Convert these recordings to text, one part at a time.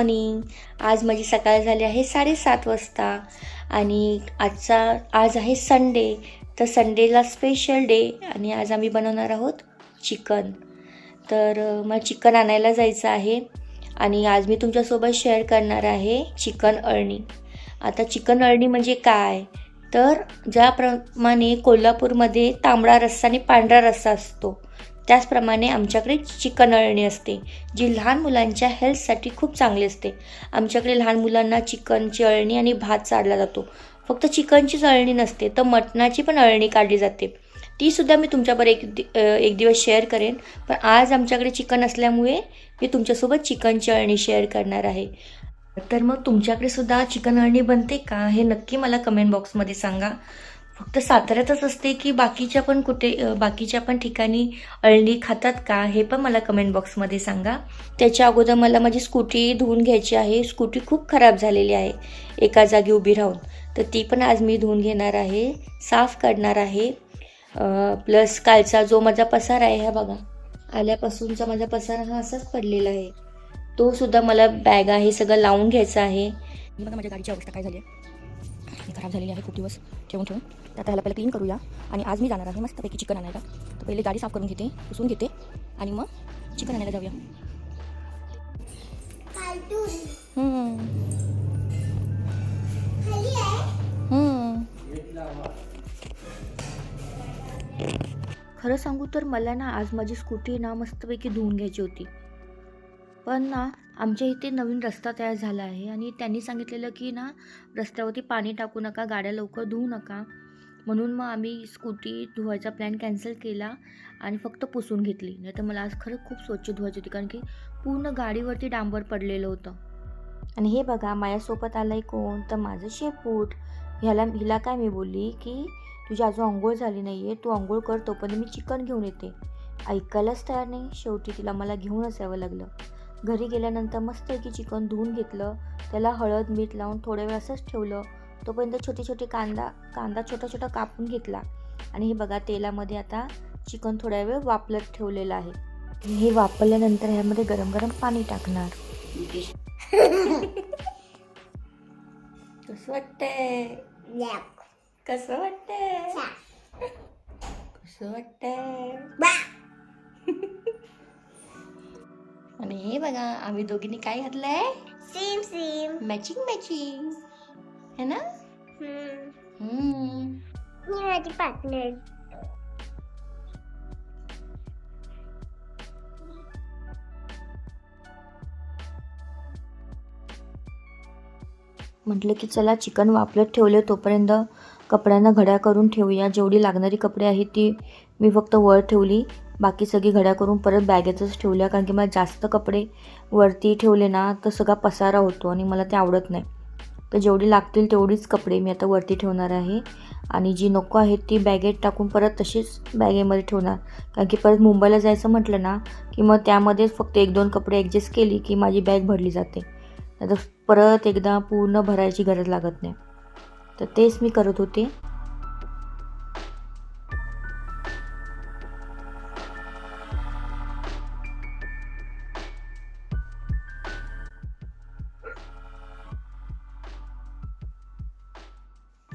Morning आज माझी सकाळ झाली आहे साडेसात वाजता. आणि आजचा आज आहे संडे तर संडेला स्पेशल डे आणि आज आम्ही बनवणार आहोत चिकन तर मला चिकन आणायला जायचं आहे. आणि आज मी तुमच्यासोबत शेअर करणार आहे चिकन अळणी. आता चिकन अळणी म्हणजे काय? तर ज्याप्रमाणे कोल्हापूरमध्ये तांबडा रस्सा आणि पांढरा रस्सा असतो. त्याचप्रमाणे आमच्याकडे चिकन अळणी असते जी लहान मुलांच्या हेल्थसाठी खूप चांगली असते. आमच्याकडे लहान मुलांना चिकनची अळणी आणि भात चालला जातो. फक्त चिकनचीच अळणी नसते तर मटणाची पण अळणी काढली जाते. तीसुद्धा मी तुमच्यावर एक दि एक दिवस शेअर करेन. पण आज आमच्याकडे चिकन असल्यामुळे मी तुमच्यासोबत चिकनची अळणी शेअर करणार आहे. तर मग तुमच्याकडे सुद्धा चिकन अळणी बनते का हे नक्की मला कमेंट बॉक्समध्ये सांगा. फक्त साताऱ्यातच असते की बाकीच्या पण कुठे बाकीच्या पण ठिकाणी अळणी खातात का? हे पण मला कमेंट बॉक्समध्ये सांगा. त्याच्या अगोदर मला माझी स्कूटी धुवून घ्यायची आहे. स्कूटी खूप खराब झालेली आहे. एका जागी उभी राहून. तर ती पण आज मी धुवून घेणार आहे. साफ करणार आहे. प्लस कालचा जो माझा पसार आहे हा बघा. आल्यापासूनचा माझा पसार हा असाच पडलेला आहे. तो सुद्धा मला बॅग आहे सगळं लावून घ्यायचं आहे. बघा माझ्या गाडीची अवस्था काय झाली आहे? ही खराब झालेली आहे खूप दिवस ठेवून ठेवून. तर आता ह्याला पहिलं क्लीन करूया. आणि आज मी जाणार आहे मस्तपैकी चिकन आणायला. तर पहिले गाडी साफ करून घेते पुसून घेते आणि मग चिकन आणायला जाऊया. खरं सांगू तर मला ना आज माझी स्कूटी ना मस्तपैकी धुवून घ्यायची होती. पण ना आमच्या इथे नवीन रस्ता तयार झाला आहे आणि त्यांनी सांगितलेलं की ना रस्त्यावरती पाणी टाकू नका गाड्या लवकर धुवू नका. म्हणून मग आम्ही स्कूटी धुवायचा प्लॅन कॅन्सल केला आणि फक्त पुसून घेतली. नाही तर मला आज खरंच खूप स्वच्छ धुवायची होती कारण की पूर्ण गाडीवरती डांबर पडलेलं होतं. आणि हे बघा माझ्यासोबत आलं आहे कोण? तर माझं शेपूट. ह्याला हिला काय मी बोलली की तुझी अजून आंघोळ झाली नाही आहे तू आंघोळ कर तोपर्यंत मी चिकन घेऊन येते. ऐकायलाच तयार नाही. शेवटी तिला मला घेऊनच यावं लागलं. घरी गेल्यानंतर मस्तपैकी चिकन धुवून घेतलं. त्याला हळद मीठ लावून थोड्या वेळ असंच ठेवलं. तोपर्यंत छोटे छोटे कांदा कांदा छोटा छोटा कापून घेतला. आणि हे बघा तेलामध्ये आता चिकन थोड्या वेळ वापलत ठेवलेलं आहे. हे वापरल्यानंतर ह्यामध्ये गरम गरम पाणी टाकणार. कसं वाटतंय? कसं वाटतंय? कसं वाटतंय? आणि हे बघा आम्ही दोघींनी काय घातलंय? सेम सेम मॅचिंग मॅचिंग है ना? हम्म. ही माझी पार्टनर म्हटलं की चला चिकन वापरत ठेवले तोपर्यंत कपड्यांना घड्या करून ठेवूया. जेवढी लागणारी कपडे आहेत ती मी फक्त वर ठेवली. बाकी सगळी घड्या करून परत बॅगेतच ठेवल्या कारण की मला जास्त कपडे वरती ठेवले ना तर सगळा पसारा होतो आणि मला ते आवडत नाही. तर जेवढी लागतील तेवढीच कपडे मी आता वरती ठेवणार आहे. आणि जी नको आहेत ती बॅगेत टाकून परत तशीच बॅगेमध्ये ठेवणार. कारण की परत मुंबईला जायचं म्हटलं ना की मग त्यामध्येच फक्त एक दोन कपडे ॲडजस्ट केली की माझी बॅग भरली जाते. नाही तर परत एकदा पूर्ण भरायची गरज लागत नाही. तर तेच मी करत होते.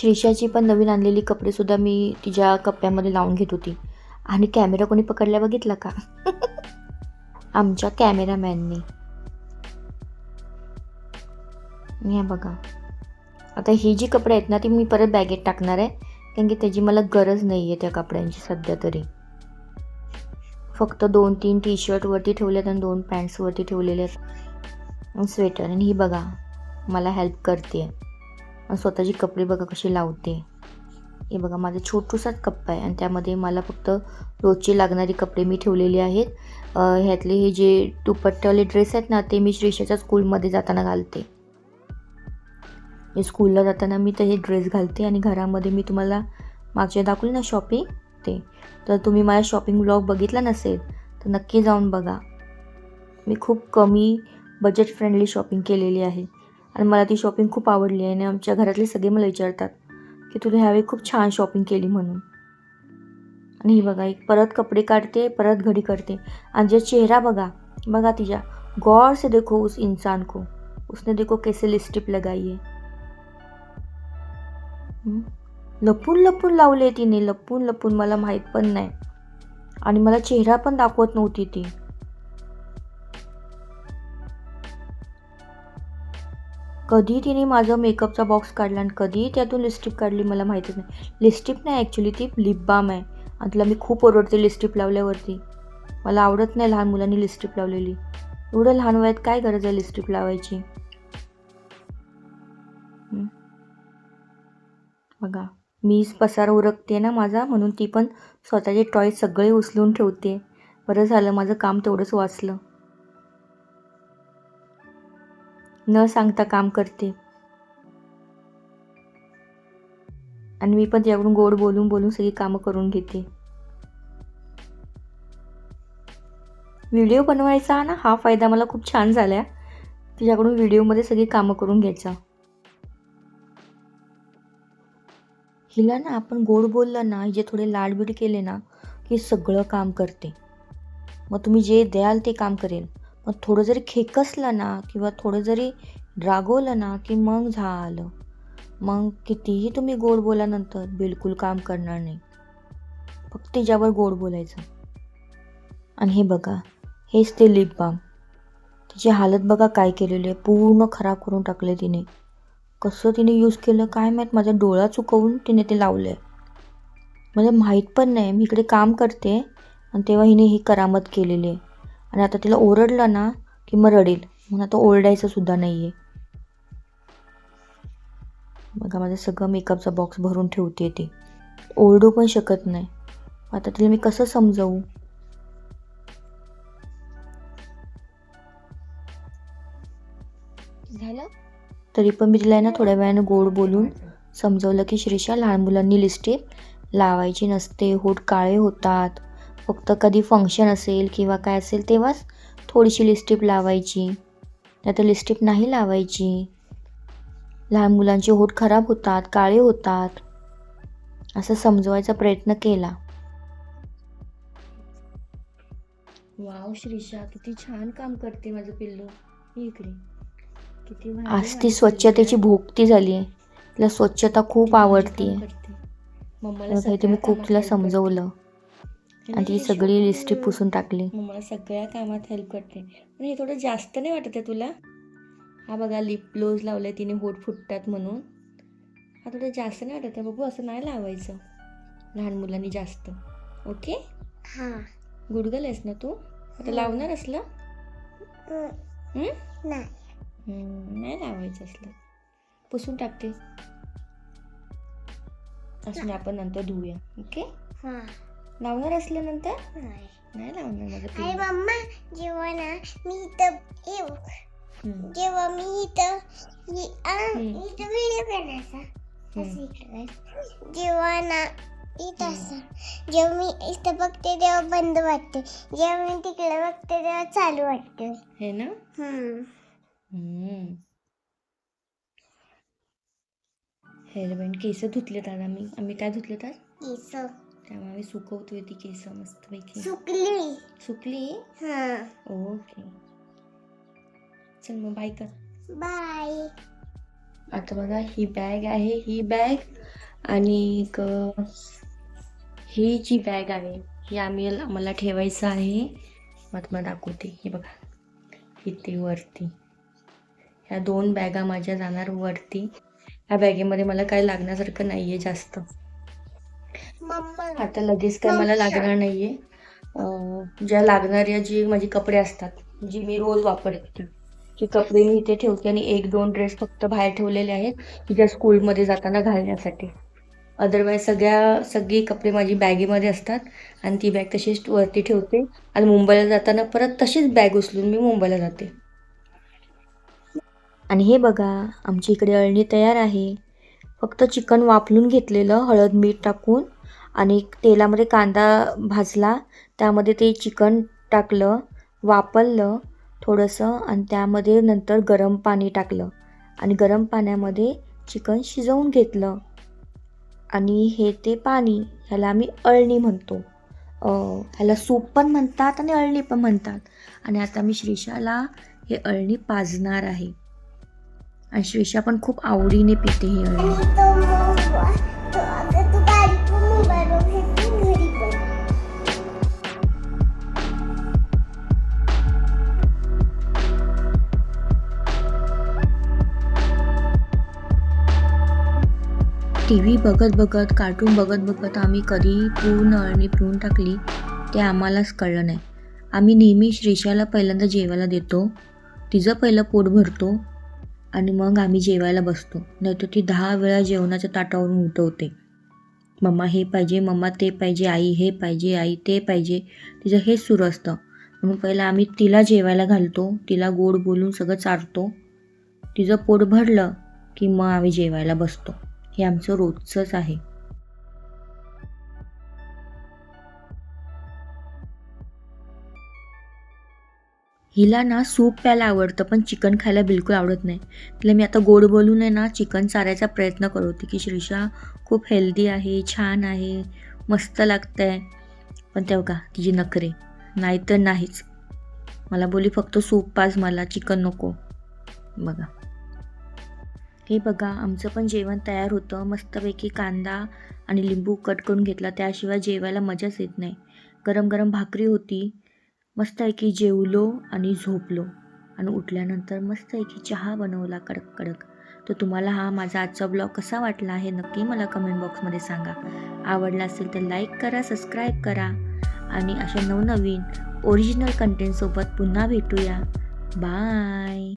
श्रीषाची पण नवीन आणलेली कपडेसुद्धा मी तिच्या कप्प्यामध्ये लावून घेत होती. आणि कॅमेरा कोणी पकडल्या बघितला का? आमच्या कॅमेरामॅननी. हे बघा. आता ही जी कपडे आहेत ना ती मी परत बॅगेत टाकणार आहे. कारण की त्याची मला गरज नाही आहे त्या कपड्यांची सध्या तरी. फक्त दोन तीन टी शर्टवरती ठेवले आहेत आणि दोन पॅन्ट्सवरती ठेवलेले आहेत. स्वेटर. आणि ही बघा मला हेल्प करते आणि स्वतःची कपडे बघा कशी लावते. हे बघा माझा छोटूसाच कप्पा आहे आणि त्यामध्ये मला फक्त रोजचे लागणारे कपडे मी ठेवलेले आहेत. ह्यातले हे जे दुपट्टेवाले ड्रेस आहेत ना ते मी श्रीषाच्या स्कूलमध्ये जाताना घालते. हे स्कूलला जाताना मी तर हे ड्रेस घालते आणि घरामध्ये मी तुम्हाला मागच्या दाखवली ना शॉपिंग ते. तर तुम्ही माझा शॉपिंग ब्लॉग बघितला नसेल तर नक्की जाऊन बघा. मी खूप कमी बजेट फ्रेंडली शॉपिंग केलेली आहे. आणि मला ती शॉपिंग खूप आवडली आहे आणि आमच्या घरातले सगळे मला विचारतात की तुला ह्यावेळी खूप छान शॉपिंग केली म्हणून. आणि ही बघा एक परत कपडे काढते परत घडी करते. आणि जे चेहरा बघा बघा तिच्या. गौर से देखो उस इंसान को. उसने देखो कैसे लिपस्टिक लगाई है. लपून लपून लावले तिने लपून लपून मला माहीत पण नाही. आणि मला चेहरा पण दाखवत नव्हती ती. कधी तिने माझा मेकअपचा बॉक्स काढला आणि कधी त्यातून लिस्टिप काढली मला माहितीच नाही. लिस्टिप नाही ॲक्च्युली ती लिप बाम आहे. आणि तिला मी खूप ओरडते लिस्टिप लावल्यावरती. मला आवडत नाही लहान मुलांनी लिस्टिप लावलेली. एवढं लहान वयात काय गरज आहे लिस्टिप लावायची? बघा मीच पसार उरकते ना माझा म्हणून ती पण स्वतःचे टॉय सगळे उचलून ठेवते. बरं झालं माझं काम तेवढंच वाचलं. न सांगता काम करते. आणि मी पण त्याकडून गोड बोलून बोलून सगळी कामं करून घेते. व्हिडिओ बनवायचा ना हा फायदा मला खूप छान झाला. तिच्याकडून व्हिडिओमध्ये सगळी कामं करून घ्यायचा. हिला ना आपण गोड बोललं ना हिचे थोडे लाडबीड केले ना की सगळं काम करते. मग तुम्ही जे द्याल ते काम करेल. मग थोडं जरी खेकसलं ना किंवा थोडं जरी रागवलं ना की मग झालं. मग कितीही तुम्ही गोड बोलानंतर बिलकुल काम करणार नाही. फक्त तिच्यावर गोड बोलायचं. आणि हे बघा हेच ते लिप बाम तिची हालत बघा काय केलेली आहे. पूर्ण खराब करून टाकले तिने. कसं तिने यूज केलं काय माहीत? माझा डोळा चुकवून तिने ते लावलं आहे मला माहीत पण नाही. मी इकडे काम करते आणि तेव्हा हिने ही करामत केलेली आहे. आणि आता तिला ओरडलं ना की मग रडेल. म्हणून आता ओरडायचं सुद्धा नाही आहे बघा माझं सगळं मेकअपचा बॉक्स भरून ठेवते ती. ओरडू पण शकत नाही. आता तिला मी कसं समजावू? झालं? तरी पण मी तिला ना थोड्या वेळानं गोड बोलून समजवलं की श्रीषा लहान मुलांनी लिस्टिप लावायची नसते. होठ काळे होतात. फक्त कधी फंक्शन असेल किंवा काय असेल तेव्हाच थोडीशी लिस्टिप लावायची. नाही तर लिस्टिप नाही लावायची. लहान मुलांचे होठ खराब होतात काळे होतात. असं समजवायचा प्रयत्न केला. वाव श्रीषा किती छान काम करते माझं पिल्लू. इकडे. किती आज ती स्वच्छतेची. भोगती झाली. आहे तिला स्वच्छता खूप आवडते. मम्माला मी खूप तिला. समजवलं. है ना आणि ती श्रीषा? सगळी लिस्टिप पुसून टाकली. मम्माला सगळ्या कामात हेल्प करते. पण हे थोडं जास्त नाही वाटत आहे तुला? हा बघा लिप ग्लोज लावलाय तिने होठ फुटतात म्हणून. हा थोडं जास्त नाही वाटत आहे. बघू असं नाही लावायचं. लहान मुलांनी जास्त. ओके हा. गुडगल आहेस ना तू? आता लावणार असलं हं, हं? नाही. हं, नाही लावायचं असलं. पुसून टाकते. असून आपण नंतर धुऊया. ओके हा. लावणार असलं नंतर नाही. नाही लावणार माझं पिल्लू. मम्मा जेव्हा ना मी इथं येऊ जेव्हा मी इथं इ- आ, हम्म. इथं व्हिडिओ करायचा इकडे. जेव्हा ना इथं असं जेव्हा मी इथं बघते तेव्हा बंद वाटते जेव्हा मी तिकडे बघते तेव्हा चालू वाटते. हे ना? हम्म. हम्म. हेअरबँड केस धुतलेत आज आम्ही. आम्ही काय धुतलेत आज? केस. त्यामुळे आम्ही सुकवतोय ती केस मस्तपैकी सुकली. सुकली? हा. ओके. चल मग बाय कर. बाय आता बघा ही बॅग आहे ही बॅग आणि ही जी बॅग आहे ही आम्ही आम्हाला ठेवायचं आहे. मग तुम्हाला दाखवते. हे बघा. इथे वरती. ह्या दोन बॅगा माझ्या जाणार वरती. ह्या बॅगेमध्ये मला काही लागण्यासारखं नाही आहे जास्त. आता लगेच काय मला लागणार नाही आहे ज्या लागणाऱ्या जी माझे कपडे असतात जी मी रोज वापरते ती कपडे मी इथे ठेवते आणि एक दोन ड्रेस फक्त बाहेर ठेवलेले आहेत की ज्या स्कूलमध्ये जाताना घालण्यासाठी. अदरवाईज सगळ्या सगळी कपडे माझी बॅगेमध्ये असतात आणि ती बॅग तशीच वरती ठेवते. आणि मुंबईला जाताना परत तशीच बॅग उचलून मी मुंबईला जाते. आणि हे बघा आमच्या इकडे अळणी तयार आहे. फक्त चिकन वाफलून घेतलेलं हळद मीठ टाकून आणि तेलामध्ये कांदा भाजला त्यामध्ये ते चिकन टाकलं वापरलं थोडंसं आणि त्यामध्ये नंतर गरम पाणी टाकलं आणि गरम पाण्यामध्ये चिकन शिजवून घेतलं. आणि हे ते पाणी ह्याला आम्ही अळणी म्हणतो. ह्याला सूप पण म्हणतात आणि अळणी पण म्हणतात. आणि आता मी श्रीषाला हे अळणी पाजणार आहे. आणि श्रीषा पण खूप आवडीने पिते ही अळणी. टी व्ही बघत बघत कार्टून बघत बघत आम्ही कधी पूर्ण अळणी पिऊन टाकली ते आम्हालाच कळलं नाही. आम्ही नेहमी श्रेषाला पहिल्यांदा जेवायला देतो. तिचं पहिलं पोट भरतो आणि मग आम्ही जेवायला बसतो. नाहीतर ती दहा वेळा जेवणाच्या ताटावरून उठवते. मम्मा हे पाहिजे मम्मा ते पाहिजे आई हे पाहिजे आई ते पाहिजे तिचं हेच सुरू असतं. म्हणून पहिलं आम्ही तिला जेवायला घालतो तिला गोड बोलून सगळं चारतो. तिचं पोट भरलं की मग आम्ही जेवायला बसतो. हे आमचं रोजचंच आहे. हिला ना सूप प्यायला आवडतं पण चिकन खायला बिलकुल आवडत नाही. तिला मी आता गोड बोलून आहे ना चिकन चारायचा प्रयत्न करत होते की श्रीषा खूप हेल्दी आहे छान आहे मस्त लागतं आहे पण तेव्हा का तिची नखरे. नाही तर नाहीच. मला बोली फक्त सूप पाज मला चिकन नको. बघा. हे बघा आमचं पण जेवण तयार होतं. मस्तपैकी कांदा आणि लिंबू कट करून घेतला. त्याशिवाय जेवायला मजाच येत नाही. गरम गरम भाकरी होती. मस्तपैकी जेवलो आणि झोपलो. आणि उठल्यानंतर मस्तपैकी चहा बनवला कडक कडक तर तुम्हाला हा माझा आजचा ब्लॉग कसा वाटला हे नक्की मला कमेंट बॉक्समध्ये सांगा. आवडला असेल तर लाईक करा सबस्क्राईब करा. आणि अशा नवनवीन ओरिजिनल कंटेंटसोबत पुन्हा भेटूया. बाय